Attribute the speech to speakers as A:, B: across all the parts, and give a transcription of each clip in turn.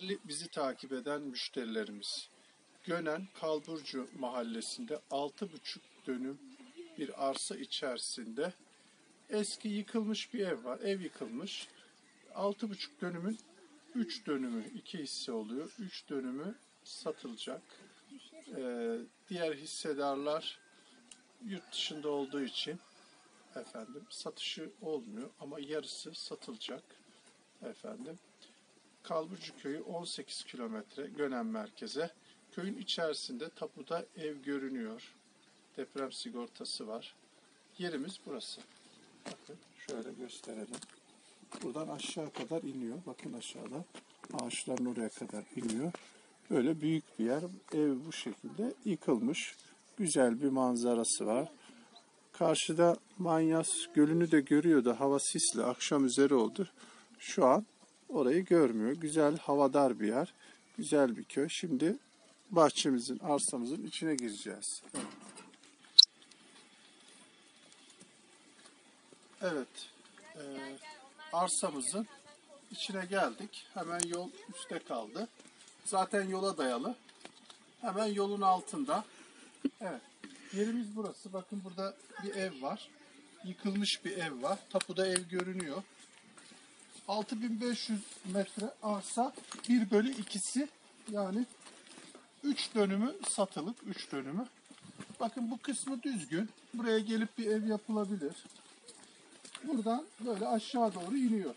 A: Değerli bizi takip eden müşterilerimiz, Gönen Kalburcu mahallesinde 6,5 dönüm bir arsa içerisinde eski yıkılmış bir ev var. Ev yıkılmış. 6,5 dönümün 3 dönümü, 2 hisse oluyor. 3 dönümü satılacak. Ee, diğer hissedarlar yurt dışında olduğu için efendim satışı olmuyor ama yarısı satılacak efendim. Kalburcu köyü 18 kilometre Gönen merkeze. Köyün içerisinde tapuda ev görünüyor. Deprem sigortası var. Yerimiz burası. Bakın şöyle gösterelim. Buradan aşağı kadar iniyor. Bakın aşağıda. Ağaçların oraya kadar iniyor. Böyle büyük bir yer. Ev bu şekilde yıkılmış. Güzel bir manzarası var. Karşıda Manyas Gölü'nü de görüyordu. Hava sisli. Akşam üzeri oldu. Şu an orayı görmüyor. Güzel, havadar bir yer. Güzel bir köy. Şimdi bahçemizin, arsamızın içine gireceğiz. Evet. Ee, arsamızın içine geldik. Hemen yol üstte kaldı. Zaten yola dayalı. Hemen yolun altında. Evet. Yerimiz burası. Bakın burada bir ev var. Yıkılmış bir ev var. Tapuda ev görünüyor. 6500 metre arsa 1 bölü ikisi yani 3 dönümü satılık 3 dönümü. Bakın bu kısmı düzgün. Buraya gelip bir ev yapılabilir. Buradan böyle aşağı doğru iniyor.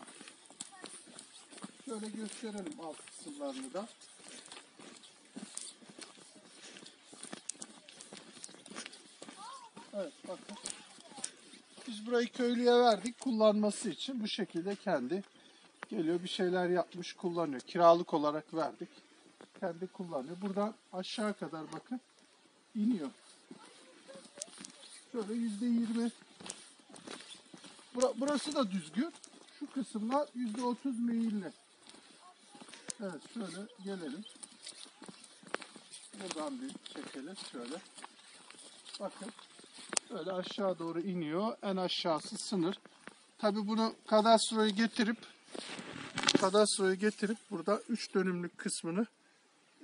A: Şöyle gösterelim alt kısımlarını da. Evet bakın. Biz burayı köylüye verdik kullanması için. Bu şekilde kendi geliyor bir şeyler yapmış kullanıyor. Kiralık olarak verdik. Kendi kullanıyor. Buradan aşağı kadar bakın iniyor. Şöyle yüzde yirmi. Bura- Burası da düzgün. Şu kısımlar yüzde otuz meyilli. Evet şöyle gelelim. Buradan bir çekelim şöyle. Bakın böyle aşağı doğru iniyor. En aşağısı sınır. Tabi bunu kadastroyu getirip kadastroyu getirip burada 3 dönümlük kısmını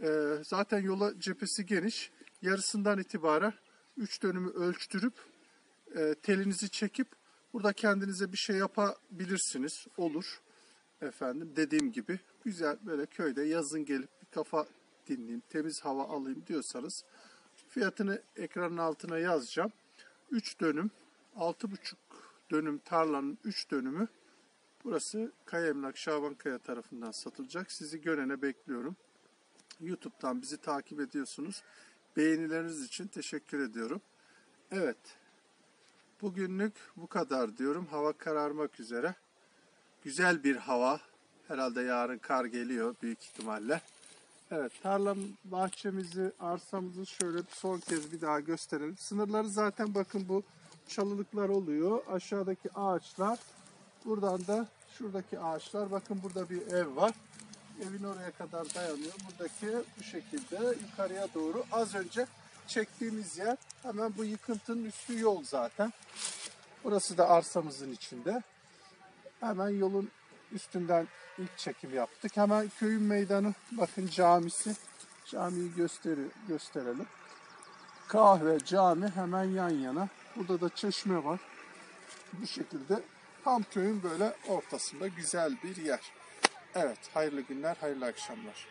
A: e, zaten yola cephesi geniş. Yarısından itibaren 3 dönümü ölçtürüp e, telinizi çekip burada kendinize bir şey yapabilirsiniz. Olur. Efendim dediğim gibi güzel böyle köyde yazın gelip bir kafa dinleyeyim, temiz hava alayım diyorsanız fiyatını ekranın altına yazacağım. 3 dönüm, 6,5 dönüm tarlanın 3 dönümü burası Kaya Emlak Şaban Kaya tarafından satılacak. Sizi görene bekliyorum. YouTube'dan bizi takip ediyorsunuz. Beğenileriniz için teşekkür ediyorum. Evet. Bugünlük bu kadar diyorum. Hava kararmak üzere. Güzel bir hava. Herhalde yarın kar geliyor büyük ihtimalle. Evet, tarlam bahçemizi, arsamızı şöyle bir son kez bir daha gösterelim. Sınırları zaten bakın bu çalılıklar oluyor. Aşağıdaki ağaçlar. Buradan da şuradaki ağaçlar. Bakın burada bir ev var. Evin oraya kadar dayanıyor. Buradaki bu şekilde yukarıya doğru. Az önce çektiğimiz yer hemen bu yıkıntının üstü yol zaten. Burası da arsamızın içinde. Hemen yolun üstünden ilk çekim yaptık. Hemen köyün meydanı bakın camisi. Camiyi gösteri gösterelim. Kahve, cami hemen yan yana. Burada da çeşme var. Bu şekilde tam böyle ortasında güzel bir yer. Evet, hayırlı günler, hayırlı akşamlar.